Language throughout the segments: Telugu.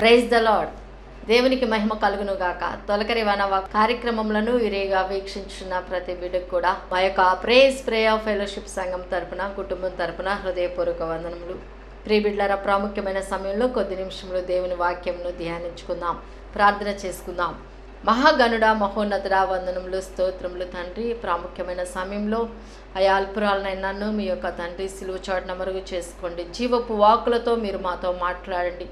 ప్రైజ్ ద లాడ్ దేవునికి మహిమ కలుగును గాక తొలకరి వనవ కార్యక్రమములను విరిగా వీక్షించిన ప్రతి బిడ్డకు కూడా మా యొక్క ప్రేజ్ ప్రే ఆఫ్ ఫెలోషిప్ సంఘం తరపున కుటుంబం తరపున హృదయపూర్వక వందనములు. ప్రియ ప్రాముఖ్యమైన సమయంలో కొద్ది నిమిషంలో దేవుని వాక్యంను ధ్యానించుకుందాం. ప్రార్థన చేసుకుందాం. మహాగణుడ మహోన్నతుడ వందనములు స్తోత్రములు తండ్రి. ప్రాముఖ్యమైన సమయంలో అయా అల్పురాలనైనా నన్ను మీ యొక్క తండ్రి సిలువ చాటున మరుగు చేసుకోండి. జీవపు వాకులతో మీరు మాతో మాట్లాడండి.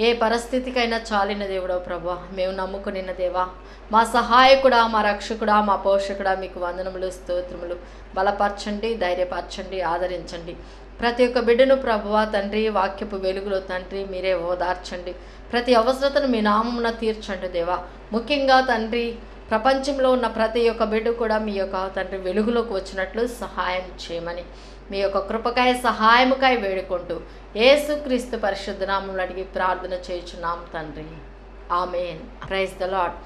ఏ పరిస్థితికైనా చాలిన దేవుడో ప్రభా. మేము నమ్ముకునిన దేవా. మా సహాయకుడా మా రక్షకుడా మా పోషకుడా మీకు వందనములు స్తోత్రములు. బలపరచండి ధైర్యపరచండి ఆదరించండి. ప్రతి ఒక్క బిడ్డను ప్రభువ తండ్రి వాక్యపు వెలుగులో తండ్రి మీరే ఓదార్చండి. ప్రతి అవసరతను మీ నామమున తీర్చండి దేవా. ముఖ్యంగా తండ్రి ప్రపంచంలో ఉన్న ప్రతి ఒక్క బిడ్డ కూడా మీ యొక్క తండ్రి వెలుగులోకి వచ్చినట్లు సహాయం చేయమని మీ యొక్క కృపకాయ సహాయముకాయ వేడుకుంటూ ఏసుక్రీస్తు పరిశుద్ధ అడిగి ప్రార్థన చేయుచున్నాం తండ్రి. ఆమెన్. ప్రైజ్ ద లాడ్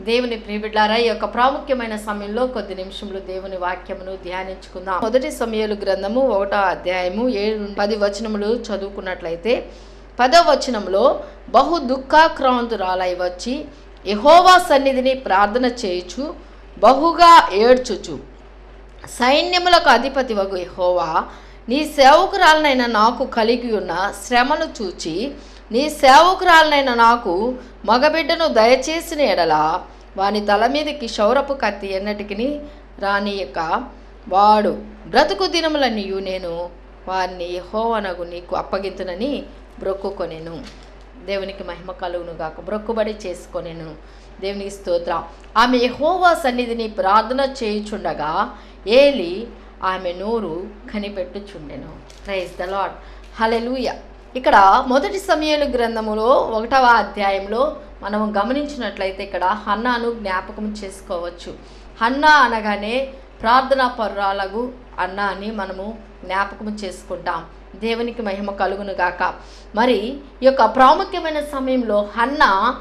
దేవుని ప్రియబిడ్డారా ఈ యొక్క ప్రాముఖ్యమైన సమయంలో కొద్ది నిమిషములు దేవుని వాక్యమును ధ్యానించుకుందాం. మొదటి సమయాలు గ్రంథము ఒకటో అధ్యాయము ఏడు పది వచనములు చదువుకున్నట్లయితే పదవ వచనంలో బహు దుఃఖాక్రాంతురాలై వచ్చి యహోవా సన్నిధిని ప్రార్థన చేయుచు బహుగా ఏడ్చుచు. సైన్యములకు అధిపతి వగు ఎహోవా నీ సేవకురాలనైన నాకు కలిగి ఉన్న శ్రమను చూచి నీ సేవకురాలనైన నాకు మగబిడ్డను దయచేసిన ఎడల వాని తల మీదకి శౌరపు కత్తి ఎన్నటికి రానియక వాడు బ్రతుకు దినములనియు నేను వారిని హోవనగు నీకు అప్పగింతునని బ్రొక్కుకొనెను. దేవునికి మహిమ కలుగును గాక. బ్రొక్కుబడి చేసుకొనిను. దేవునికి స్తోత్రం. ఆమె యహోవా సన్నిధిని ప్రార్థన చేయుచుండగా ఏలి ఆమె నోరు కనిపెట్టుచుండెను. ప్రైజ్ ద లాడ్ హలెలూయ ఇక్కడ మొదటి సమయాలు గ్రంథములో ఒకటవ అధ్యాయంలో మనం గమనించినట్లయితే ఇక్కడ హన్నాను జ్ఞాపకం చేసుకోవచ్చు. హన్నా అనగానే ప్రార్థనా పర్రాలగు అన్న అని మనము జ్ఞాపకం చేసుకుంటాం. దేవునికి మహిమ కలుగును గాక. మరి ఈ యొక్క ప్రాముఖ్యమైన సమయంలో హన్న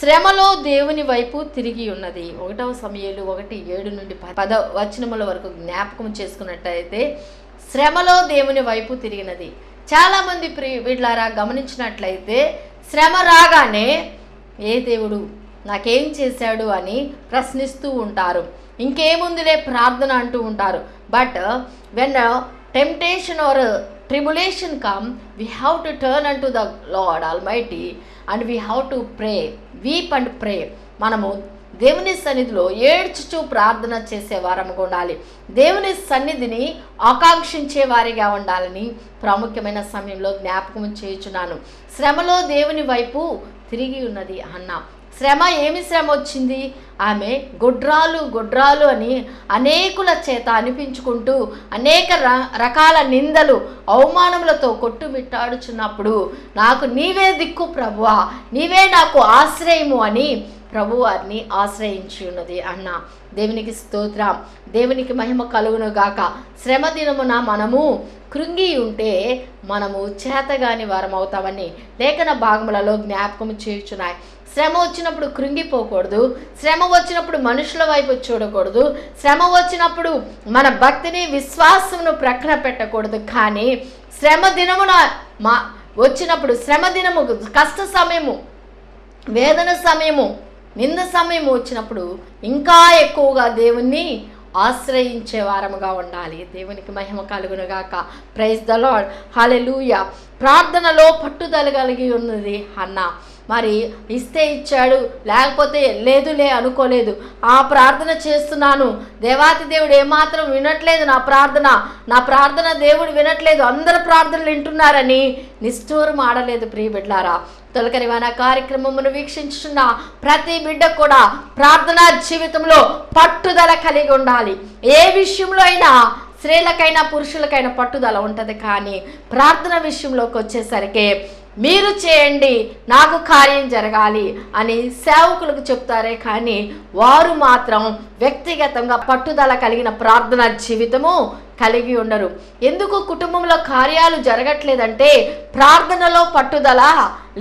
శ్రమలో దేవుని వైపు తిరిగి ఉన్నది. ఒకటవ సమయాలు ఒకటి ఏడు నుండి పద వచనముల వరకు జ్ఞాపకం చేసుకున్నట్టయితే శ్రమలో దేవుని వైపు తిరిగినది. చాలామంది ప్రి వీళ్ళారా గమనించినట్లయితే శ్రమ రాగానే ఏ దేవుడు నాకేం చేశాడు అని ప్రశ్నిస్తూ ఉంటారు. ఇంకేముందిలే ప్రార్థన అంటూ ఉంటారు. But when temptation or tribulation come we have to turn and to the Lord Almighty and we have to pray weep and pray మనము దేవుని సన్నిధిలో ఏడ్చుచూ ప్రార్థన చేసే వారముగా ఉండాలి. దేవుని సన్నిధిని ఆకాంక్షించే వారిగా ఉండాలని ప్రాముఖ్యమైన సమయంలో జ్ఞాపకం చేయుచున్నాను. శ్రమలో దేవుని వైపు తిరిగి ఉన్నది అన్నా. శ్రమ ఏమి శ్రమ వచ్చింది? ఆమె గొడ్రాలు గొడ్రాలు అని అనేకుల చేత అనిపించుకుంటూ అనేక రకాల నిందలు అవమానములతో కొట్టుమిట్టాడుచున్నప్పుడు నాకు నీవే దిక్కు ప్రభువా నీవే నాకు ఆశ్రయము అని ప్రభువారిని ఆశ్రయించి ఉన్నది అన్న దేవునికి స్తోత్రం. దేవునికి మహిమ కలుగును గాక శ్రమ దినమున మనము కృంగి ఉంటే మనము చేతగాని వారం అవుతామని లేఖన భాగములలో జ్ఞాపకం చేయుచున్నాయి. శ్రమ వచ్చినప్పుడు కృంగిపోకూడదు. శ్రమ వచ్చినప్పుడు మనుషుల వైపు చూడకూడదు. శ్రమ వచ్చినప్పుడు మన భక్తిని విశ్వాసమును ప్రక్కన పెట్టకూడదు. కానీ శ్రమ దినమున మా వచ్చినప్పుడు శ్రమ దినము కష్ట సమయము వేదన సమయము నింద సమయం వచ్చినప్పుడు ఇంకా ఎక్కువగా దేవుణ్ణి ఆశ్రయించే వారముగా ఉండాలి. దేవునికి మహిమ కలుగునుగాక. ప్రైజ్ ద లాడ్ హాలెలూయ ప్రార్థనలో పట్టుదల కలిగి ఉన్నది అన్న. మరి ఇస్తే ఇచ్చాడు లేకపోతే లేదులే అనుకోలేదు. ఆ ప్రార్థన చేస్తున్నాను. దేవాతి దేవుడు ఏమాత్రం వినట్లేదు నా ప్రార్థన. నా ప్రార్థన దేవుడు వినట్లేదు. అందరు ప్రార్థనలు వింటున్నారని నిష్ఠూరం ఆడలేదు ప్రియ బిడ్లారా తొలకరి వన కార్యక్రమమును వీక్షించున్న ప్రతి బిడ్డ కూడా ప్రార్థనా జీవితంలో పట్టుదల కలిగి ఉండాలి. ఏ విషయంలో అయినా స్త్రీలకైనా పురుషులకైనా పట్టుదల ఉంటుంది కానీ ప్రార్థన విషయంలోకి వచ్చేసరికి మీరు చేయండి నాకు కార్యం జరగాలి అని సేవకులకు చెప్తారే కానీ వారు మాత్రం వ్యక్తిగతంగా పట్టుదల కలిగిన ప్రార్థన జీవితము కలిగి ఉండరు. ఎందుకు కుటుంబంలో కార్యాలు జరగట్లేదంటే ప్రార్థనలో పట్టుదల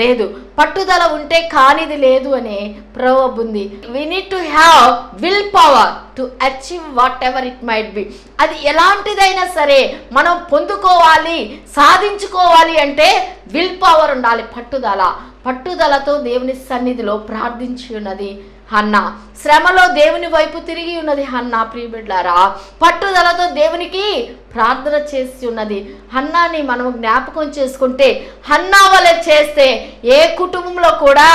లేదు. పట్టుదల ఉంటే కానిది లేదు అనే ప్రోవబ్ ఉంది. We need to have willpower to achieve whatever it might be అది ఎలాంటిదైనా సరే మనం పొందుకోవాలి సాధించుకోవాలి అంటే విల్ పవర్ ఉండాలి పట్టుదల. పట్టుదలతో దేవుని సన్నిధిలో ప్రార్థించి ఉన్నది హన్న శ్రమలో దేవుని వైపు తిరిగి ఉన్నది హన్న ప్రియబిడ్లారా. పట్టుదలతో దేవునికి ప్రార్థన చేసి ఉన్నది. హన్నాని మనం జ్ఞాపకం చేసుకుంటే హన్నా వలె చేస్తే ఏ కుటుంబంలో కూడా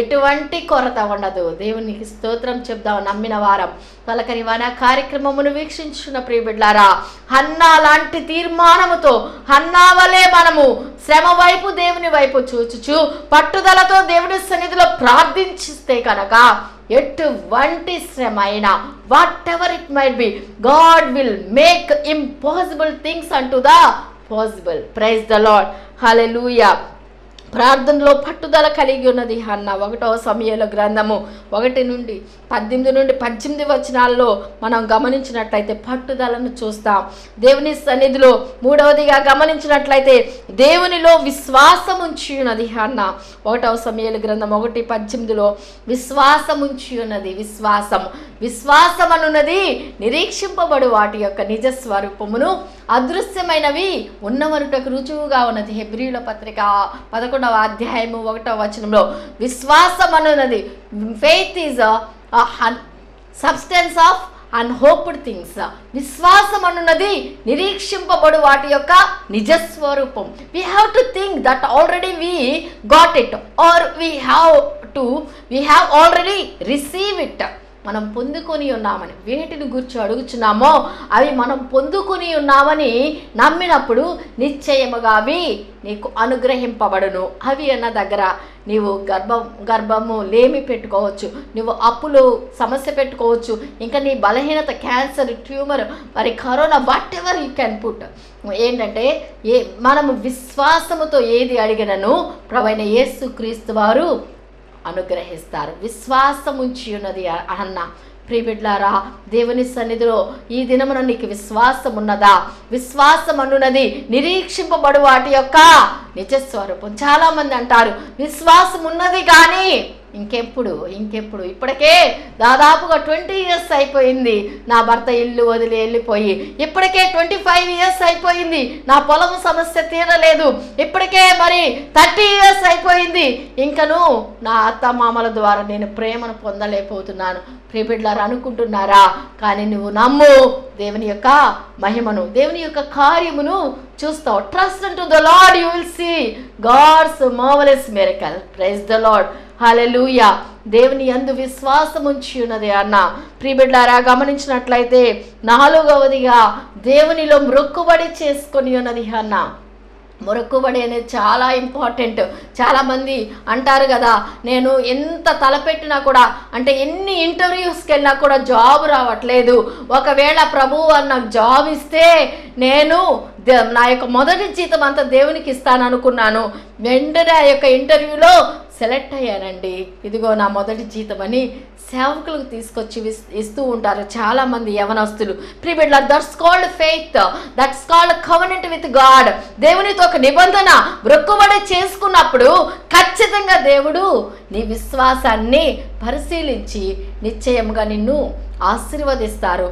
ఎటువంటి కొరత ఉండదు. దేవునికి స్తోత్రం చెప్దాం నమ్మిన వారం. పలకని వన కార్యక్రమమును వీక్షించున్న ప్రియబిడ్లారా హన్నా లాంటి తీర్మానముతో హన్నా వలె మనము శ్రమ వైపు దేవుని వైపు చూచుచు పట్టుదలతో దేవుని సన్నిధిలో ప్రార్థించిస్తే కనుక ఎటువంటి శ్రమ అయినా whatever it might be God will make impossible things unto the possible praise the Lord hallelujah ప్రార్థనలో పట్టుదల కలిగి ఉన్నది అన్న ఒకటవ సమయంలో గ్రంథము. ఒకటి నుండి పద్దెనిమిది నుండి పద్దెనిమిది వచనాల్లో మనం గమనించినట్లయితే పట్టుదలను చూస్తాం. దేవుని సన్నిధిలో మూడవదిగా గమనించినట్లయితే దేవునిలో విశ్వాసం ఉంచి ఉన్నది అన్న ఒకటవ సమయాల గ్రంథం ఒకటి పద్దెనిమిదిలో విశ్వాసం ఉంచి ఉన్నది విశ్వాసం విశ్వాసం అనున్నది నిరీక్షింపబడు వాటి యొక్క నిజ స్వరూపమును అదృశ్యమైనవి ఉన్నవనుటకు రుజువుగా ఉన్నది. హెబ్రియుల పత్రిక పదకొండు పదకొండవ అధ్యాయము ఒకటవ వచనంలో విశ్వాసం అనున్నది faith is substance of unhoped things విశ్వాసం అనున్నది నిరీక్షింపబడు వాటి యొక్క నిజస్వరూపం. We have to think that already we got it or we have to we have already receive it మనం పొందుకొని ఉన్నామని వేటిని గురించి అడుగుచున్నామో అవి మనం పొందుకొని ఉన్నామని నమ్మినప్పుడు నిశ్చయముగా అవి నీకు అనుగ్రహింపబడును. అవి అన్న దగ్గర నీవు గర్భం గర్భము లేమి పెట్టుకోవచ్చు. నువ్వు అప్పులు సమస్య పెట్టుకోవచ్చు. ఇంకా నీ బలహీనత క్యాన్సర్ ట్యూమర్ మరి corona whatever you can put ఏంటంటే ఏ మనము విశ్వాసముతో ఏది అడిగినను ప్రవైన యేసు క్రీస్తు వారు అనుగ్రహిస్తారు. విశ్వాసం ఉంచి ఉన్నది అన్న. ప్రియబిడ్లారా దేవుని సన్నిధిలో ఈ దినమున నీకు విశ్వాసం ఉన్నదా? విశ్వాసం అనున్నది నిరీక్షింపబడు వాటి యొక్క నిజస్వరూపం. చాలామంది అంటారు విశ్వాసం ఉన్నది కానీ ఇంకెప్పుడు ఇంకెప్పుడు? ఇప్పటికే దాదాపుగా ట్వంటీ ఇయర్స్ అయిపోయింది. నా భర్త ఇల్లు వదిలి వెళ్ళిపోయి. ఇప్పటికే ట్వంటీ ఫైవ్ ఇయర్స్ అయిపోయింది. నా పొలం సమస్య తీరలేదు. ఇప్పటికే మరి థర్టీ ఇయర్స్ అయిపోయింది. ఇంకను నా అత్త మామల ద్వారా నేను ప్రేమను పొందలేకపోతున్నాను. ప్రియబిడ్లారు అనుకుంటున్నారా? కానీ నువ్వు నమ్ము దేవుని యొక్క మహిమను దేవుని యొక్క కార్యమును చూస్తావు. Trust to the Lord you will see God's marvellous miracle praise the Lord hallelujah దేవుని అందు విశ్వాసం ఉంచి ఉన్నది అన్న. ప్రీబిడ్లారా గమనించినట్లయితే నాలుగవదిగా దేవునిలో మొక్కుబడి చేసుకొని ఉన్నది అన్న. మొరక్కుబడి అనేది చాలా ఇంపార్టెంట్. చాలామంది అంటారు కదా నేను ఎంత తలపెట్టినా కూడా అంటే ఎన్ని ఇంటర్వ్యూస్కి వెళ్ళినా కూడా జాబ్ రావట్లేదు. ఒకవేళ ప్రభువు నాకు జాబ్ ఇస్తే నేను నా యొక్క మొదటి జీతం అంతా దేవునికి ఇస్తాను అనుకున్నాను వెంటనే ఆ యొక్క ఇంటర్వ్యూలో సెలెక్ట్ అయ్యానండి. ఇదిగో నా మొదటి జీతం అని సేవకులకు తీసుకొచ్చి ఇస్తూ ఉంటారు చాలా మంది యవనస్తులు. ప్రిబిడ్ల that's called faith that's called covenant with God దేవునితో ఒక నిబంధన వృక్కుబడి చేసుకున్నప్పుడు ఖచ్చితంగా దేవుడు నీ విశ్వాసాన్ని పరిశీలించి నిశ్చయంగా నిన్ను ఆశీర్వదిస్తారు.